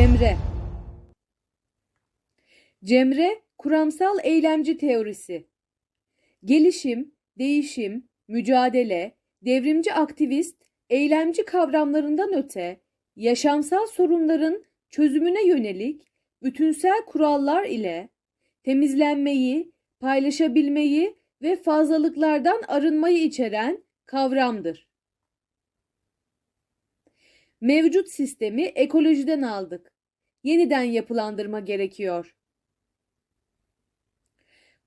Cemre Cemre, kuramsal eylemci teorisi. Gelişim, değişim, mücadele, devrimci aktivist, eylemci kavramlarından öte, yaşamsal sorunların çözümüne yönelik bütünsel kurallar ile temizlenmeyi, paylaşabilmeyi ve fazlalıklardan arınmayı içeren kavramdır. Mevcut sistemi ekolojiden aldık. Yeniden yapılandırma gerekiyor.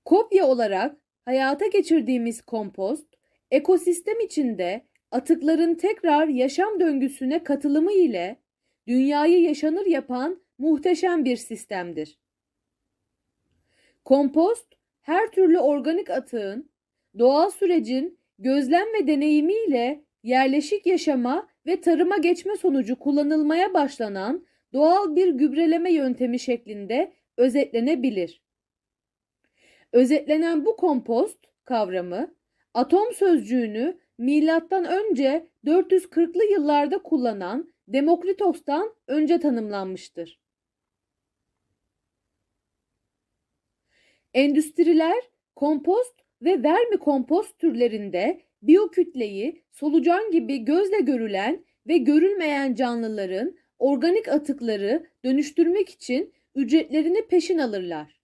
Kopya olarak hayata geçirdiğimiz kompost, ekosistem içinde atıkların tekrar yaşam döngüsüne katılımı ile dünyayı yaşanır yapan muhteşem bir sistemdir. Kompost, her türlü organik atığın, doğal sürecin gözlem ve deneyimiyle yerleşik yaşama ve tarıma geçme sonucu kullanılmaya başlanan doğal bir gübreleme yöntemi şeklinde özetlenebilir. Özetlenen bu kompost kavramı atom sözcüğünü milattan önce 440'lı yıllarda kullanan Demokritos'tan önce tanımlanmıştır. Endüstriler kompost ve vermi kompost türlerinde biyokütleyi solucan gibi gözle görülen ve görülmeyen canlıların organik atıkları dönüştürmek için ücretlerini peşin alırlar.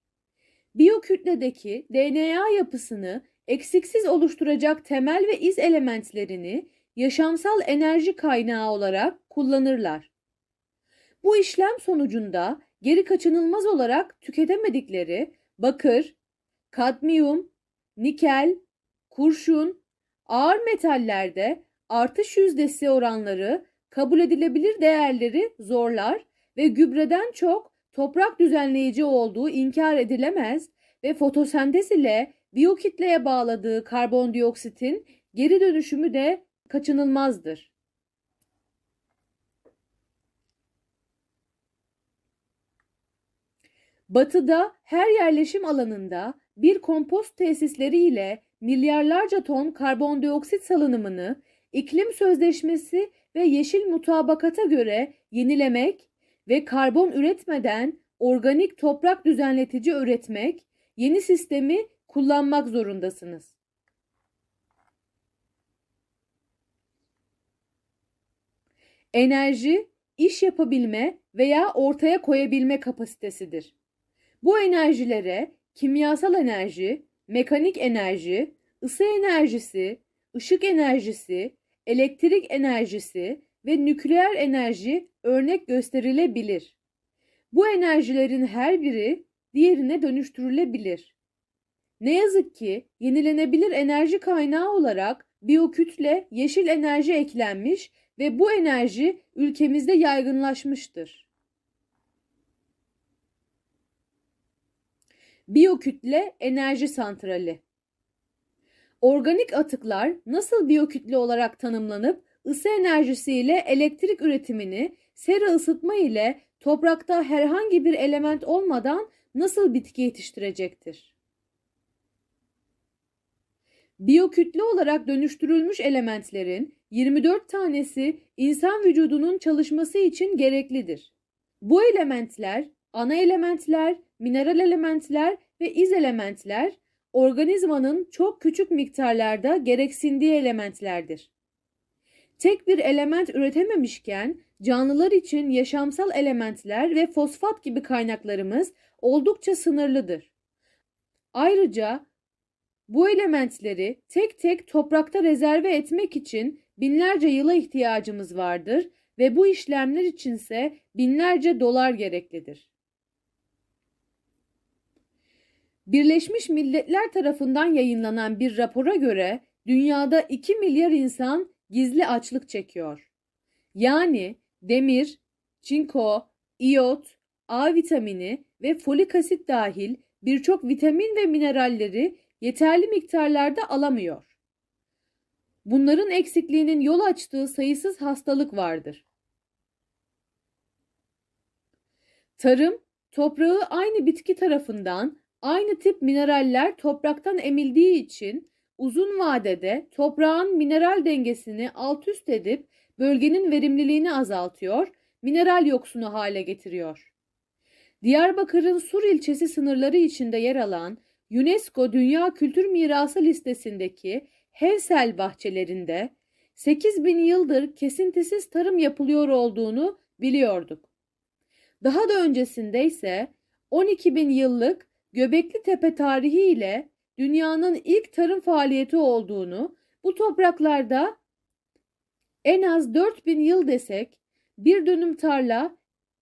Biyokütledeki DNA yapısını eksiksiz oluşturacak temel ve iz elementlerini yaşamsal enerji kaynağı olarak kullanırlar. Bu işlem sonucunda geri kaçınılmaz olarak tüketemedikleri bakır, kadmiyum, nikel, kurşun, ağır metallerde artış yüzdesi oranları kabul edilebilir değerleri zorlar ve gübreden çok toprak düzenleyici olduğu inkar edilemez ve fotosentez ile biyokitleye bağladığı karbondioksitin geri dönüşümü de kaçınılmazdır. Batı'da her yerleşim alanında bir kompost tesisleri ile milyarlarca ton karbondioksit salınımını iklim sözleşmesi ve yeşil mutabakata göre yenilemek ve karbon üretmeden organik toprak düzenletici üretmek, yeni sistemi kullanmak zorundasınız. Enerji, iş yapabilme veya ortaya koyabilme kapasitesidir. Bu enerjilere kimyasal enerji, mekanik enerji, ısı enerjisi, ışık enerjisi, elektrik enerjisi ve nükleer enerji örnek gösterilebilir. Bu enerjilerin her biri diğerine dönüştürülebilir. Ne yazık ki yenilenebilir enerji kaynağı olarak biyokütle yeşil enerji eklenmiş ve bu enerji ülkemizde yaygınlaşmıştır. Biyokütle enerji santrali Organik atıklar nasıl biyokütle olarak tanımlanıp ısı enerjisiyle elektrik üretimini sera ısıtma ile toprakta herhangi bir element olmadan nasıl bitki yetiştirecektir? Biyokütle olarak dönüştürülmüş elementlerin 24 tanesi insan vücudunun çalışması için gereklidir. Bu elementler ana elementler, mineral elementler ve iz elementler organizmanın çok küçük miktarlarda gereksindiği elementlerdir. Tek bir element üretememişken canlılar için yaşamsal elementler ve fosfat gibi kaynaklarımız oldukça sınırlıdır. Ayrıca bu elementleri tek tek toprakta rezerve etmek için binlerce yıla ihtiyacımız vardır ve bu işlemler içinse binlerce dolar gereklidir. Birleşmiş Milletler tarafından yayınlanan bir rapora göre dünyada 2 milyar insan gizli açlık çekiyor. Yani demir, çinko, iyot, A vitamini ve folik asit dahil birçok vitamin ve mineralleri yeterli miktarlarda alamıyor. Bunların eksikliğinin yol açtığı sayısız hastalık vardır. Tarım, toprağı aynı bitki tarafından aynı tip mineraller topraktan emildiği için uzun vadede toprağın mineral dengesini alt üst edip bölgenin verimliliğini azaltıyor mineral yoksunu hale getiriyor. Diyarbakır'ın Sur ilçesi sınırları içinde yer alan UNESCO Dünya Kültür Mirası listesindeki Hevsel bahçelerinde 8 bin yıldır kesintisiz tarım yapılıyor olduğunu biliyorduk. Daha da öncesinde ise 12 bin yıllık Göbekli Tepe tarihi ile dünyanın ilk tarım faaliyeti olduğunu, bu topraklarda en az 4000 yıl desek bir dönüm tarla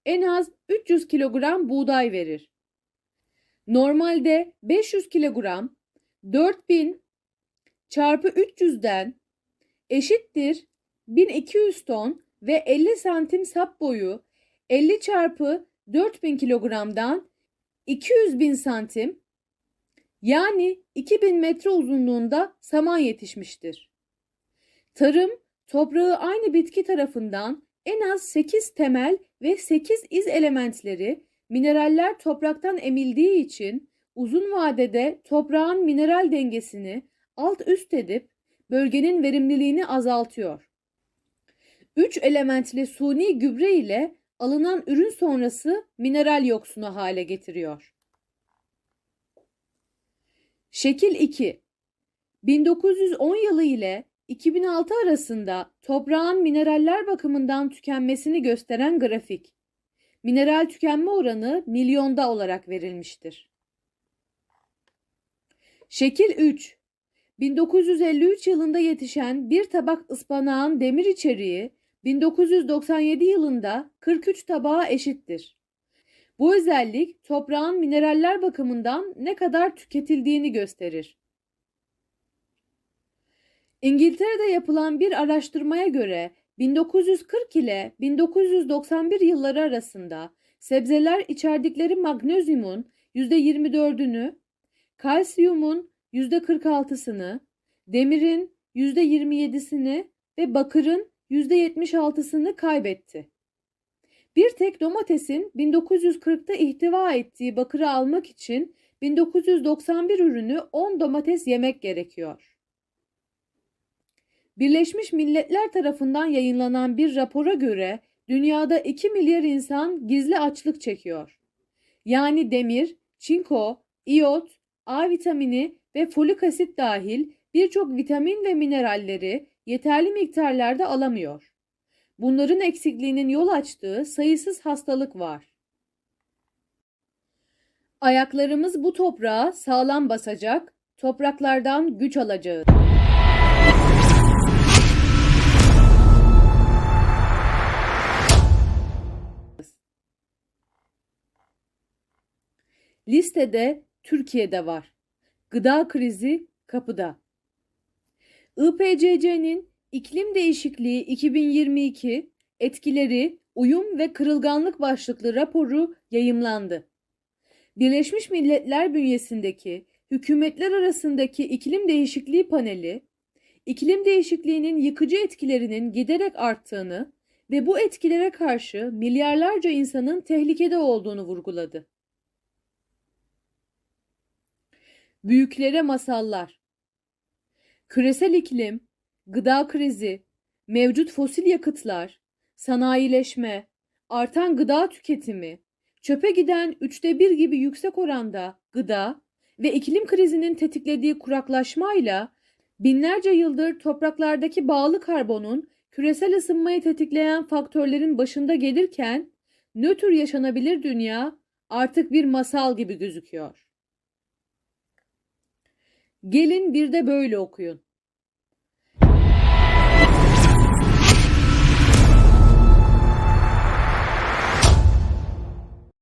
en az 300 kilogram buğday verir. Normalde 500 kilogram 4000 çarpı 300'den eşittir 1200 ton ve 50 santim sap boyu 50 çarpı 4000 kilogramdan 200 bin santim yani 2000 metre uzunluğunda saman yetişmiştir. Tarım, toprağı aynı bitki tarafından en az 8 temel ve 8 iz elementleri, mineraller topraktan emildiği için uzun vadede toprağın mineral dengesini alt üst edip bölgenin verimliliğini azaltıyor. 3 elementli suni gübre ile alınan ürün sonrası mineral yoksunu hale getiriyor. Şekil 2. 1910 yılı ile 2006 arasında toprağın mineraller bakımından tükenmesini gösteren grafik. Mineral tükenme oranı milyonda olarak verilmiştir. Şekil 3. 1953 yılında yetişen bir tabak ıspanağın demir içeriği 1997 yılında 43 tabağa eşittir. Bu özellik toprağın mineraller bakımından ne kadar tüketildiğini gösterir. İngiltere'de yapılan bir araştırmaya göre 1940 ile 1991 yılları arasında sebzeler içerdikleri magnezyumun %24'ünü, kalsiyumun %46'sını, demirin %27'sini ve bakırın %76'sını kaybetti. Bir tek domatesin 1940'ta ihtiva ettiği bakırı almak için 1991 ürünü 10 domates yemek gerekiyor. Birleşmiş Milletler tarafından yayınlanan bir rapora göre dünyada 2 milyar insan gizli açlık çekiyor. Yani demir, çinko, iot, A vitamini ve folik asit dahil birçok vitamin ve mineralleri yeterli miktarlarda alamıyor. Bunların eksikliğinin yol açtığı sayısız hastalık var. Ayaklarımız bu toprağa sağlam basacak, topraklardan güç alacağız. Listede Türkiye'de var. Gıda krizi kapıda. IPCC'nin İklim Değişikliği 2022 Etkileri, Uyum ve Kırılganlık başlıklı raporu yayımlandı. Birleşmiş Milletler bünyesindeki hükümetler arasındaki iklim değişikliği paneli, iklim değişikliğinin yıkıcı etkilerinin giderek arttığını ve bu etkilere karşı milyarlarca insanın tehlikede olduğunu vurguladı. Büyüklere masallar. Küresel iklim, gıda krizi, mevcut fosil yakıtlar, sanayileşme, artan gıda tüketimi, çöpe giden üçte bir gibi yüksek oranda gıda ve iklim krizinin tetiklediği kuraklaşmayla binlerce yıldır topraklardaki bağlı karbonun küresel ısınmayı tetikleyen faktörlerin başında gelirken nötr yaşanabilir dünya artık bir masal gibi gözüküyor. Gelin bir de böyle okuyun.